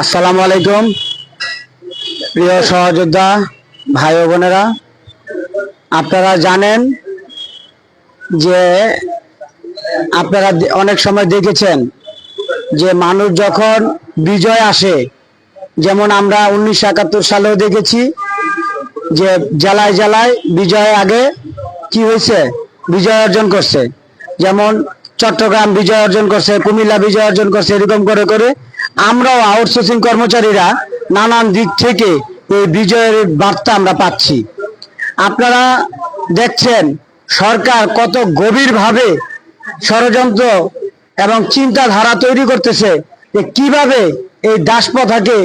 আসসালামু আলাইকুম। প্রিয় সহযোদ্ধা, ভাই বোনেরা, আপনারা জানেন যে আপনারা অনেক সময় দেখেছেন যে মানুষ যখন বিজয় আসে, যেমন আমরা উনিশশো একাত্তর সালেও দেখেছি যে জেলায় জেলায় বিজয়ের আগে কি হয়েছে? বিজয় অর্জন করছে। যেমন চট্টগ্রাম বিজয় অর্জন করছে, কুমিল্লা বিজয় অর্জন করছে, এরকম করে করে আমরাও আউটসোর্সিং কর্মচারীরা নানান দিক থেকে এই বিজয়ের বার্তা আমরা পাচ্ছি। আপনারা দেখছেন সরকার কত গভীরভাবে ষড়যন্ত্র এবং চিন্তাধারা তৈরি করতেছে যে কীভাবে এই দাসপ্রথাকে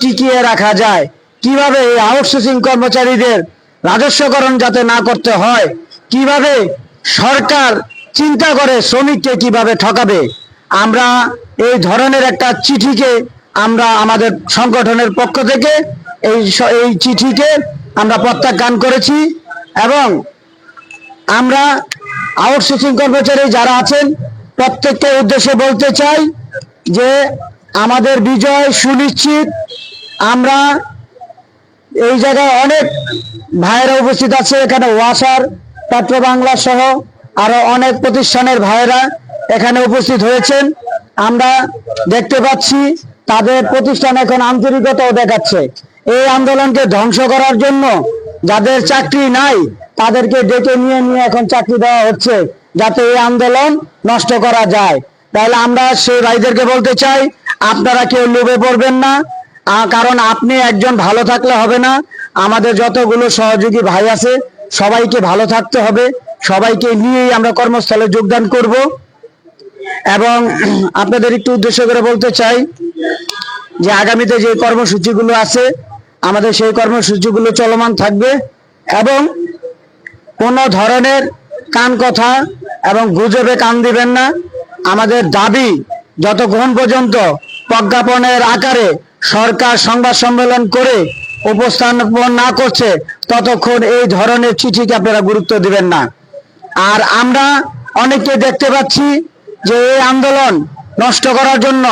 টিকিয়ে রাখা যায়, কীভাবে এই আউটসোর্সিং কর্মচারীদের রাজস্বকরণ যাতে না করতে হয়, কীভাবে সরকার চিন্তা করে শ্রমিককে কীভাবে ঠকাবে? আমরা এই ধরনের একটা চিঠিকে আমরা আমাদের সংগঠনের পক্ষ থেকে এই এই চিঠিকে আমরা প্রত্যাখ্যান করেছি এবং আমরা আউটসোর্সিং কর্মচারী যারা আছেন, প্রত্যেককে উদ্দেশ্যে বলতে চাই যে আমাদের বিজয় সুনিশ্চিত। আমরা এই জায়গায় অনেক ভাইয়েরা উপস্থিত আছে, এখানে ওয়াসার পাত্র বাংলা সহ আরও অনেক প্রতিষ্ঠানের ভাইয়েরা এখানে উপস্থিত হয়েছেন। আমরা দেখতে পাচ্ছি তাদের প্রতিষ্ঠান এখন আন্তরিকতাও দেখাচ্ছে। এই আন্দোলনকে ধ্বংস করার জন্য যাদের চাকরি নাই, তাদেরকে ডেকে নিয়ে নিয়ে এখন চাকরি দেওয়া হচ্ছে যাতে এই আন্দোলন নষ্ট করা যায়। তাহলে আমরা সেই ভাইদেরকে বলতে চাই, আপনারা কেউ লোভে পড়বেন না কারণ আপনি একজন ভালো থাকলে হবে না। আমাদের যতগুলো সহযোগী ভাই আছে, সবাইকে ভালো থাকতে হবে। সবাইকে নিয়েই আমরা কর্মস্থলে যোগদান করব। এবং আপনাদের একটু উদ্দেশ্য করে বলতে চাই যে আগামীতে যে কর্মসূচিগুলো আছে, আমাদের সেই কর্মসূচিগুলো চলমান থাকবে এবং কোনো ধরনের কান কথা এবং গুজবে কান দিবেন না। আমাদের দাবি, যতক্ষণ পর্যন্ত প্রজ্ঞাপনের আকারে সরকার সংবাদ সম্মেলন করে উপস্থাপন না করছে, ততক্ষণ এই ধরনের চিঠিকে আপনারা গুরুত্ব দিবেন না। আর আমরা অনেকে দেখতে পাচ্ছি যে এই আন্দোলন নষ্ট করার জন্য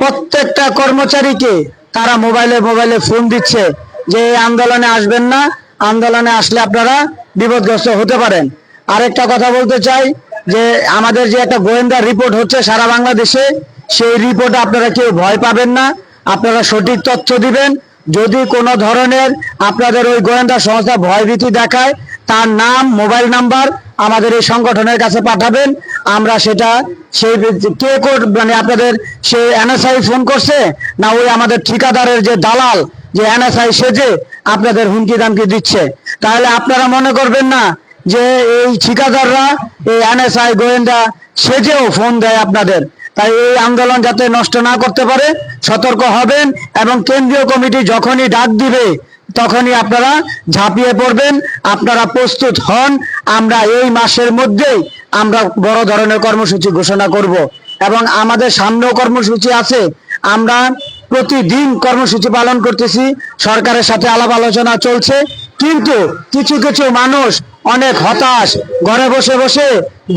প্রত্যেকটা কর্মচারীকে তারা মোবাইলে মোবাইলে ফোন দিচ্ছে যে এই আন্দোলনে আসবেন না, আন্দোলনে আসলে আপনারা বিপদগ্রস্ত হতে পারেন। আরেকটা কথা বলতে চাই যে আমাদের যে একটা গোয়েন্দা রিপোর্ট হচ্ছে সারা বাংলাদেশে, সেই রিপোর্টে আপনারা কেউ ভয় পাবেন না, আপনারা সঠিক তথ্য দিবেন। যদি কোনো ধরনের আপনাদের ওই গোয়েন্দা সংস্থা ভয়ভীতি দেখায়, তার নাম, মোবাইল নাম্বার আমাদের এই সংগঠনের কাছে পাঠাবেন। আমরা সেটা সেই কে মানে আপনাদের সে এনএসআই ফোন করছে না ওই আমাদের ঠিকাদারের যে দালাল, যে এনএসআই সেজে আপনাদের হুমকি দামকি দিচ্ছে। তাহলে আপনারা মনে করবেন না যে এই ঠিকাদাররা, এই এনএসআই গোয়েন্দা সেজেও ফোন দেয় আপনাদের। তাই এই আন্দোলন যাতে নষ্ট না করতে পারে, সতর্ক হবেন এবং কেন্দ্রীয় কমিটি যখনই ডাক দিবে তখনই আপনারা ঝাঁপিয়ে পড়বেন, আপনারা প্রস্তুত হন, আমরা এই মাসের মধ্যেই আমরা বড় ধরনের কর্মসূচি ঘোষণা করব। এবং আমাদের সামনেও কর্মসূচি আছে, আমরা প্রতিদিন কর্মসূচি পালন করতেছি, সরকারের সাথে আলাপ আলোচনা চলছে, কিন্তু কিছু কিছু মানুষ অনেক হতাশ, ঘরে বসে বসে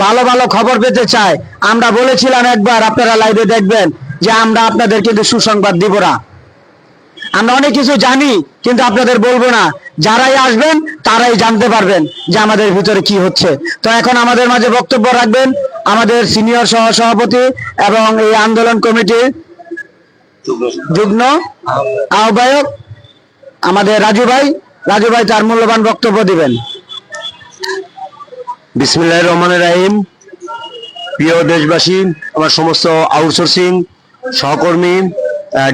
ভালো ভালো খবর পেতে চায়। আমরা বলেছিলাম একবার, আপনারা লাইভে দেখবেন, যে আমরা আপনাদের কিন্তু সুসংবাদ দিব না। আমরা অনেক কিছু জানি, কিন্তু আপনাদের বলব না। যারাই আসবেন, তারাই জানতে পারবেন যে আমাদের ভিতরে কি হচ্ছে। তো এখন আমাদের মাঝে বক্তব্য রাখবেন আমাদের সিনিয়র সহ সভাপতি এবং এই আন্দোলন কমিটির যুগ্ম আহ্বায়ক আমাদের রাজু ভাই। রাজু ভাই, তার মূল্যবান বক্তব্য দিবেন। বিসমিল্লাহ রহমানের রাহিম। প্রিয় দেশবাসী, আমার সমস্ত আউটসোর্সিং সহকর্মী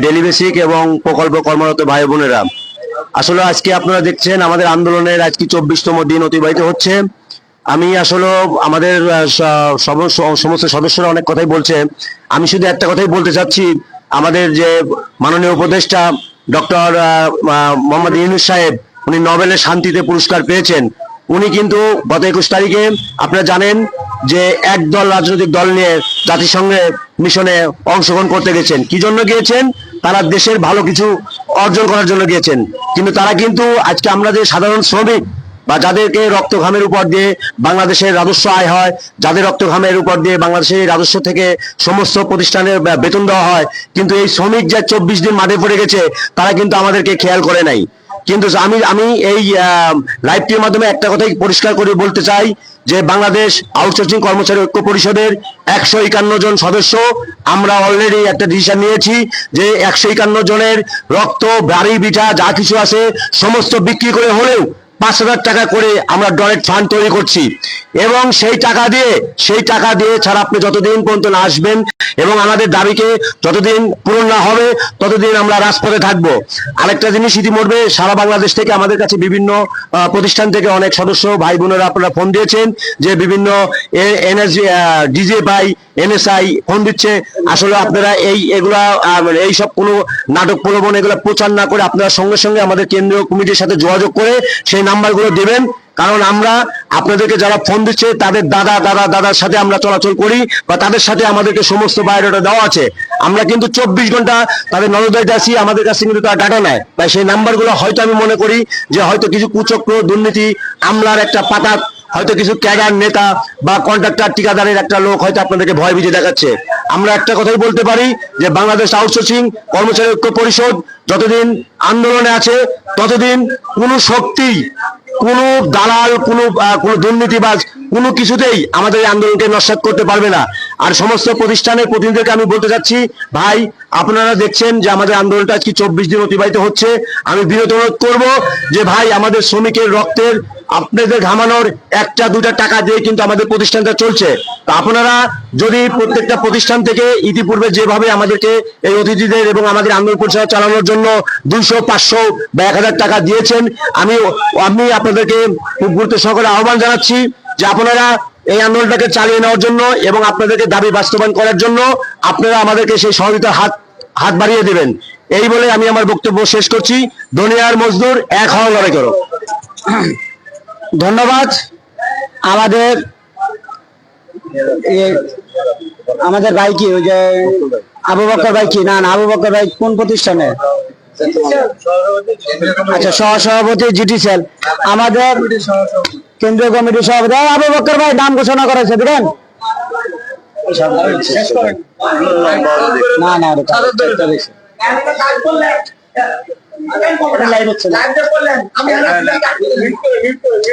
ডেলি বেসিক এবং প্রকল্প কর্মরত ভাই বোনেরা। আসলে আজকে আপনারা দেখছেন আমাদের আন্দোলনের আজকে চব্বিশতম দিন অতিবাহিত হচ্ছে। আমি আসলে আমাদের সমস্ত সদস্যরা অনেক কথাই বলছে। আমি শুধু একটা কথাই বলতে চাচ্ছি, আমাদের যে মাননীয় উপদেষ্টা ডক্টর মোহাম্মদ ইউনুস সাহেব, উনি নোবেলের শান্তিতে পুরস্কার পেয়েছেন। উনি কিন্তু গত একুশ তারিখে আপনারা জানেন যে এক দল রাজনৈতিক দল নিয়ে জাতিসংঘে মিশনে অংশগ্রহণ করতে গেছেন। কি জন্য গিয়েছেন? তারা দেশের ভালো কিছু অর্জন করার জন্য গিয়েছেন। কিন্তু তারা কিন্তু আজকে আমরা যে সাধারণ শ্রমিক বা যাদেরকে রক্ত ঘামের উপর দিয়ে বাংলাদেশের রাজস্ব আয় হয়, যাদের রক্ত ঘামের উপর দিয়ে বাংলাদেশের রাজস্ব থেকে সমস্ত প্রতিষ্ঠানের বেতন দেওয়া হয়, কিন্তু এই শ্রমিক যা চব্বিশ দিন মাঠে পড়ে গেছে, তারা কিন্তু আমাদেরকে খেয়াল করে নাই। কিন্তু আমি আমি এই লাইভটির মাধ্যমে একটা কথাই পরিষ্কার করে বলতে চাই যে বাংলাদেশ আউটসোর্সিং কর্মচারী ঐক্য পরিষদের একশো একান্ন জন সদস্য। আমরা অলরেডি একটা ডিসিশন নিয়েছি যে একশো একান্ন জনের রক্ত, বাড়ি বিঠা যা কিছু আছে, সমস্ত বিক্রি করে হলেও পাঁচ হাজার টাকা করে আমরা ডোনেট ফান্ড তৈরি করছি। এবং সেই টাকা দিয়ে, সেই টাকা দিয়ে ছাড়া আপনি যতদিন পর্যন্ত না আসবেন এবং আমাদের দাবিকে যতদিন পূরণ না হবে, ততদিন আমরা রাজপথে থাকব। আরেকটা জিনিস ইতিমধ্যে সারা বাংলাদেশ থেকে আমাদের কাছে বিভিন্ন প্রতিষ্ঠান থেকে অনেক সদস্য, ভাই বোনেরা আপনারা ফোন দিয়েছেন যে বিভিন্ন এনএসজি ডিজে ভাই এনএসআই ফোন দিচ্ছে। আসলে আপনারা এই, এগুলা মানে এই সব কোনো নাটক প্রলোভন এগুলো প্রচার না করে আপনারা সঙ্গে সঙ্গে আমাদের কেন্দ্রীয় কমিটির সাথে যোগাযোগ করে সেই নাম্বারগুলো দেবেন, কারণ আমরা আপনাদেরকে যারা ফোন দিচ্ছে, তাদের দাদা দাদা, দাদার সাথে আমরা চলাচল করি বা তাদের সাথে আমাদেরকে সমস্ত বায়োডাটা দেওয়া আছে। আমরা কিন্তু চব্বিশ ঘণ্টা তাদের নজরদারিতে আছি, আমাদের কাছে কিন্তু তারা ডাটা নেয়। তাই সেই নাম্বারগুলো হয়তো আমি মনে করি যে হয়তো কিছু কুচক্র, দুর্নীতি, আমলার একটা পাতা, হয়তো কিছু ক্যাডার নেতা বা কন্ট্রাক্টর ঠিকাদারের একটা লোক হয়তো আপনাদেরকে ভয় ভিজে দেখাচ্ছে। আমরা একটা কথাই বলতে পারি যে বাংলাদেশ আউটসোর্সিং কর্মচারী ঐক্য পরিষদ যতদিন আন্দোলনে আছে, ততদিন কোনো শক্তি কোনো দালাল, কোনো কোনো দুর্নীতিবাজ কোনো কিছুতেই আমাদের এই আন্দোলনকে নস্বাত করতে পারবে না। আর সমস্ত প্রতিষ্ঠানের প্রতিনিধিদেরকে আমি বলতে চাচ্ছি, ভাই, আপনারা দেখছেন যে আমাদের আন্দোলনটা আজকে চব্বিশ দিন অতিবাহিত হচ্ছে। আমি বিরত অনুরোধ করব যে, ভাই, আমাদের শ্রমিকের রক্তের আপনাদের ঘামানোর একটা দুটা টাকা দিয়ে কিন্তু আমাদের প্রতিষ্ঠানটা চলছে। তা আপনারা যদি প্রত্যেকটা প্রতিষ্ঠান থেকে ইতিপূর্বে যেভাবে আমাদেরকে এই অতিথিদের এবং আমাদের আন্দোলন পরিষেবা চালানোর জন্য দুইশো, পাঁচশো বা এক হাজার টাকা দিয়েছেন, আমি আমি আপনাদেরকে খুব গুরুত্ব সহকারে আহ্বান জানাচ্ছি যে আপনারা এই আন্দোলনটাকে চালিয়ে নেওয়ার জন্য এবং আপনাদেরকে দাবি বাস্তবায়ন করার জন্য আপনারা আমাদেরকে সেই সহযোগিতার হাত হাত বাড়িয়ে দেবেন। এই বলে আমি আমার বক্তব্য শেষ করছি। দুনিয়ার মজদুর, এক হওয়া লড়াই করো। ধন্যবাদ। আমাদের আমাদের ভাই কি, ওই যে আবু বকর ভাই কি? না না, আবু বকর ভাই কোন প্রতিষ্ঠানে? আচ্ছা সহ সভাপতি জিটি সেল আমাদের কেন্দ্রীয় কমিটির সভাপতি আবু বকর ভাই নাম ঘোষণা করেছে দিলেন না না বেশি।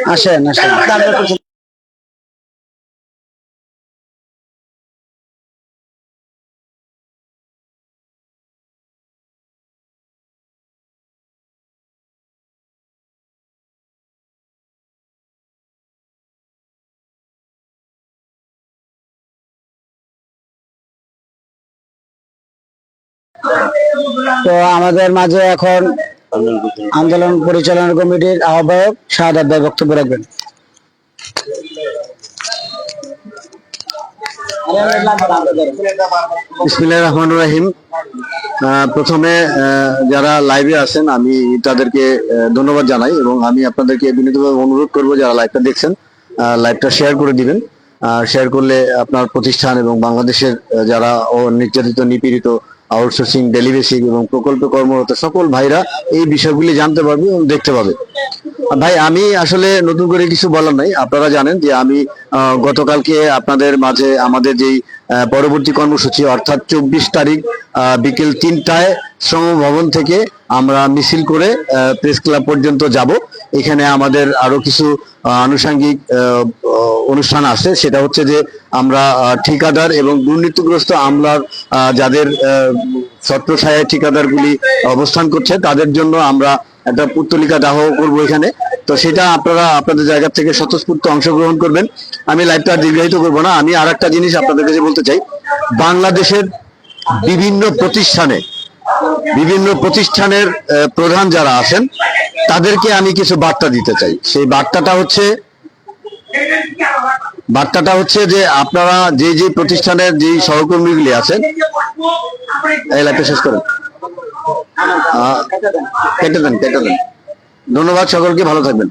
আসেন আসেন। তো আমাদের মাঝে এখন আন্দোলন পরিচালনা কমিটির আহ্বায়ক শাহাদ ভাই বক্তব্য রাখবেন। বিসমিল্লাহির রহমানির রহিম। প্রথমে যারা লাইভে আছেন, আমি তাদেরকে ধন্যবাদ জানাই এবং আমি আপনাদেরকে বিনীতভাবে অনুরোধ করব যারা লাইভটা দেখছেন লাইভটা শেয়ার করে দিবেন। শেয়ার করলে আপনার প্রতিষ্ঠান এবং বাংলাদেশের যারা নির্যাতিত নিপীড়িত আউটসোর্সিং ডেলিভেসিং এবং প্রকল্পে কর্মরত সকল ভাইরা এই বিষয়গুলি জানতে পারবে এবং দেখতে পাবে। ভাই, আমি আসলে নতুন করে কিছু বলার নাই। আপনারা জানেন যে আমি গতকালকে আপনাদের মাঝে আমাদের যেই পরবর্তী কর্মসূচি অর্থাৎ চব্বিশ তারিখ বিকেল তিনটায় শ্রম ভবন থেকে আমরা মিছিল করে প্রেস ক্লাব পর্যন্ত যাব। এখানে আমাদের আরও কিছু আনুষঙ্গিক অনুষ্ঠান আছে। সেটা হচ্ছে যে আমরা ঠিকাদার এবং দুর্নীতিগ্রস্ত আমলার যাদের ছত্রছায়া ঠিকাদারগুলি অবস্থান করছে, তাদের জন্য আমরা একটা পুত্তলিকা দাহ করব এখানে। তো সেটা আপনারা আপনাদের জায়গা থেকে স্বতঃস্ফূর্ত অংশগ্রহণ করবেন। আমি লাইভটা দীর্ঘায়িত করব না। আমি আর একটা জিনিস আপনাদের কাছে বলতে চাই। বাংলাদেশের বিভিন্ন প্রতিষ্ঠানে, বিভিন্ন প্রতিষ্ঠানের প্রধান যারা আছেন তাদেরকে আমি কিছু বার্তা দিতে চাই। সেই বার্তাটা হচ্ছে বার্তাটা হচ্ছে যে আপনারা যে যে প্রতিষ্ঠানের যে সহকর্মীগুলি আছেন লাইভটা শেষ করেন। কেটে দেন কেটে দেন। ধন্যবাদ সকলকে, ভালো থাকবেন।